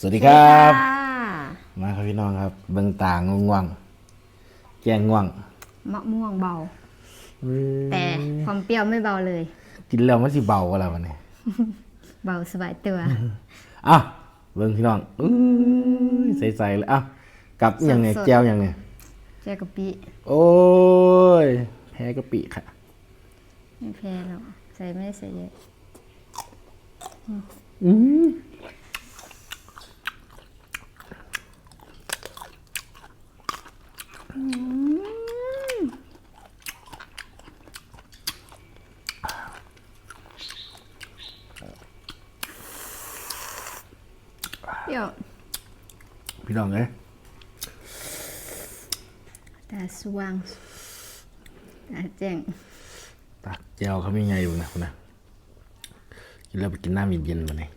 สวัสดีครับค่ะมาครับพี่น้องครับ เบิ่งตางง่วงๆแกงง่วงมะม่วงเบา แต่ความเปรี้ยวไม่เบาเลย กินแล้วมันสิเบากว่าแล้ววันนี้เบาสบายตัวอะเบิ่งพี่น้องอื้อใสๆเลยอะกับอหย่างไงสดๆแก้วอหย่างไงเจ๊กะปิโอ้ยแพ้กะปิค่ะไม่แพ้หรอกใส่ไม่ได้ใส่เยอะอืม ยวพี่น้องเอ้ยตาสว่างตาแจ้งตักแก้วเขาไม่ไงอยู่นะคุณนะกินแล้วไปกินน้ำเย็นๆมาเนี่ย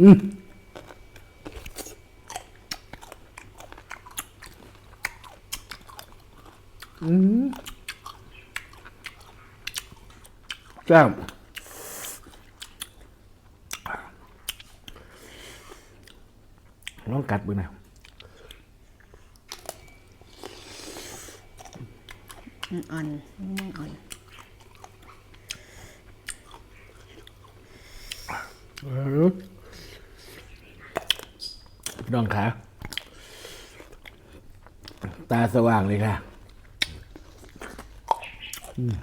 อืมอืมแก้วลอง กัดมือนะอ่อนมะม่วงอ่อนเออพี่น้องขาตาสว่างเลยค่ะอืม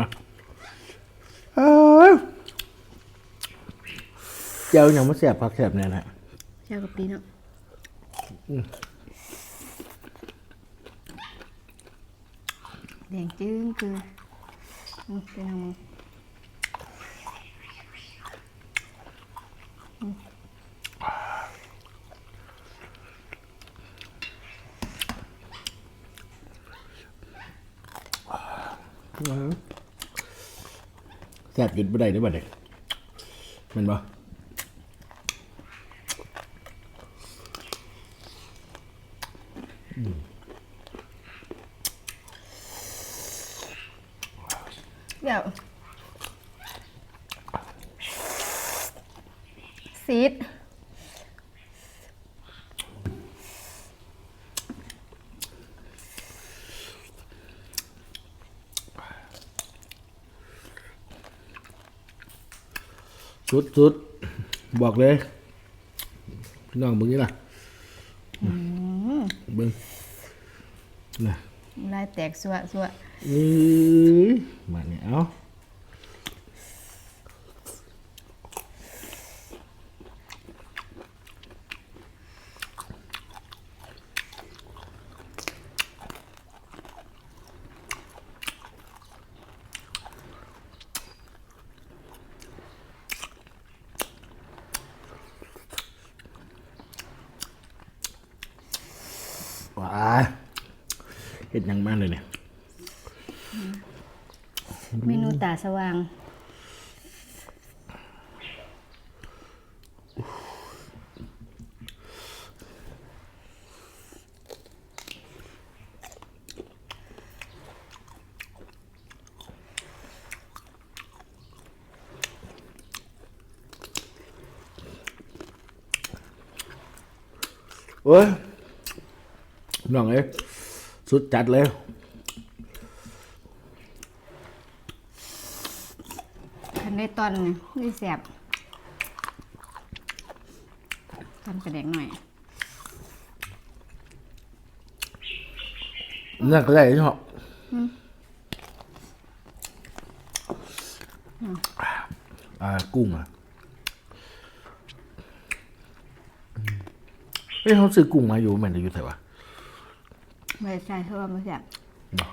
นะเอ้ย เจ้ายังไม่เสียบผักแสบเนี่ยนะเจ๊กะปิเนาะแดงจึ้งคืออืมเป็นยังไงแสบหยุดไม่ได้ด้วยบัดเด็กแมันบ่ เปรี้ยวซีดสุดสุดบอกเลย พี่น้องเบึงนี่ล่ะ เบึงนะลายแตกสัวสัวนี่มาเนี่ยเอา ว้าเห็ดหยังมากเลยเนี่ย เมนูตาสว่างเว้ย น้องเอ้ยสุดจัดเลยคันได้ตอนนี่นี่แสบตอนกระเด็กหน่อยนั่นก็ได้ใช่ไหมอ่ากุ้งอะเฮ้ยเขาซื้อกุ้งมาอยู่เหมือนจะอยู่ไสวะ ไม่ได้ใช่เพราะว่าไม่แสบเนาะ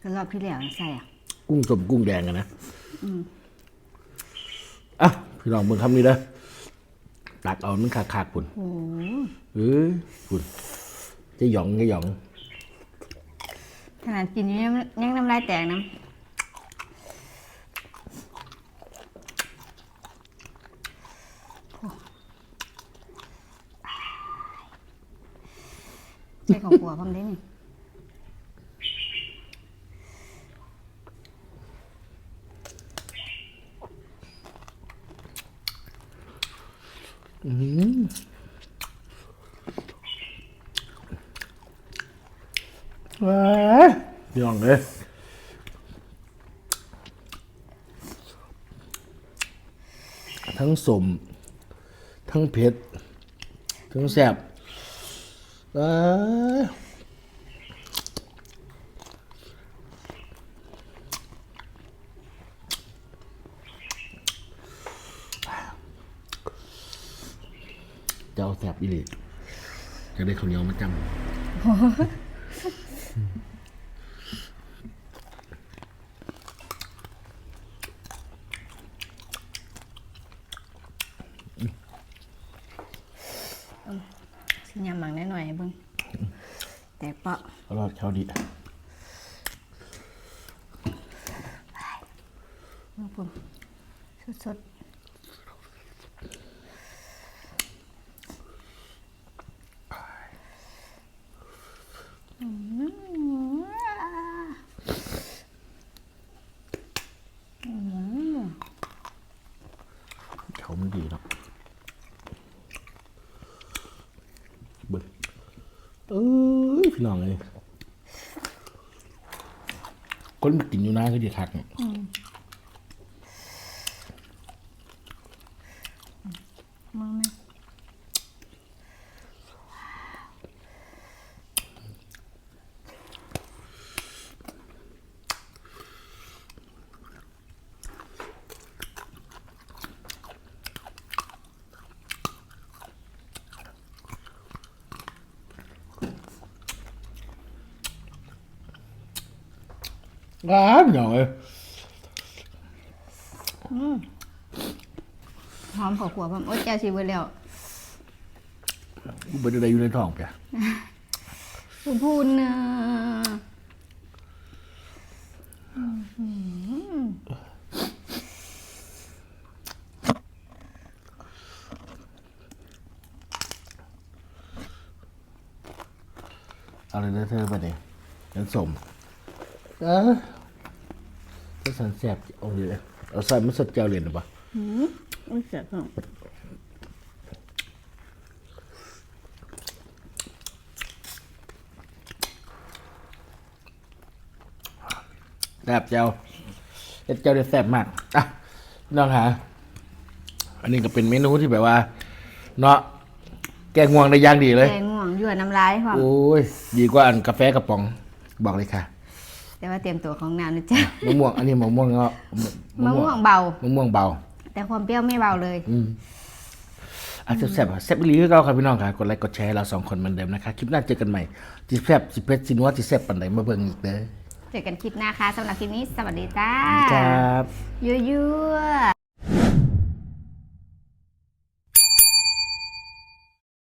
ก็รอบที่แล้วใส่อะ กุ้งสมกุ้งแดงกันนะอะพี่น้องเบิ่งคำนี้เด้อตักเอามันขาดขาดๆปุ่นโอ้โหเออปุ่นจะหยองจะหยองขนาดกินอยู่ยังยังน้ำลายแตกนะ เขงผัวพร้อมได้ไหมอืมว้ายย่องเลยทั้งสม ทั้งเผ็ด ทั้งแสบ เจ้าแสบอีหลีจะได้ข้าวเหนียวมาจำ ยำหมังได้หน่อยเบิ่งแต่เปาะอร่อยเขาดีเบิ่งผมสดๆอืมเขามันดีเนาะเบิ้งเอ้ย พี่น้องเลยคนมากินอยู่นะคือดีคักเนี่ยมึงไหม ร้านพี่น้องเลยหอมขอขวบผมโอ๊ยแจ้สิเบิ่แล้วเบิ้งอะไรอยู่ในท้องแกพูนพูนเนอะเอาเลยนะเธอไปเนี่ยน้ำสมเออถ้าสันแสบเอาเลยเอาใส่มันสดเจ้าเหรียญหรือเปล่าอุ้ยเสียบของแสบเจ้าเอ็ดเจ้าได้แสบมากอะพี่น้องหาอันนี้ก็เป็นเมนูที่แบบว่า เนาะแกง่วงได้อย่างดีเลย แกงง่วงยั่วน้ำลายความ โอ้ย ดีกว่าอันกาแฟกระป๋อง บอกเลยค่ะ แต่ว่าเตรียมตัวของน้ำนะจ๊ะมะม่วงอันนี้มะม่วงก็มะม่วงเบา มะม่วงเบา แต่ความเปรี้ยวไม่เบาเลยอืมอาจจะแซ่บๆแซ่บอีหลีคือเก่าครับพี่น้องค่ะกดไลค์กดแชร์ให้เราสองคนเหมือนเดิมนะคะคลิปหน้าเจอกันใหม่จิแซ่บจิเพชรจินัวจิแซ่บปันใดมาเบิ่งอีกเด้อเจอกันคลิปหน้าค่ะสำหรับคลิปนี้สวัสดีจ้าครับ ยั่วยั่ว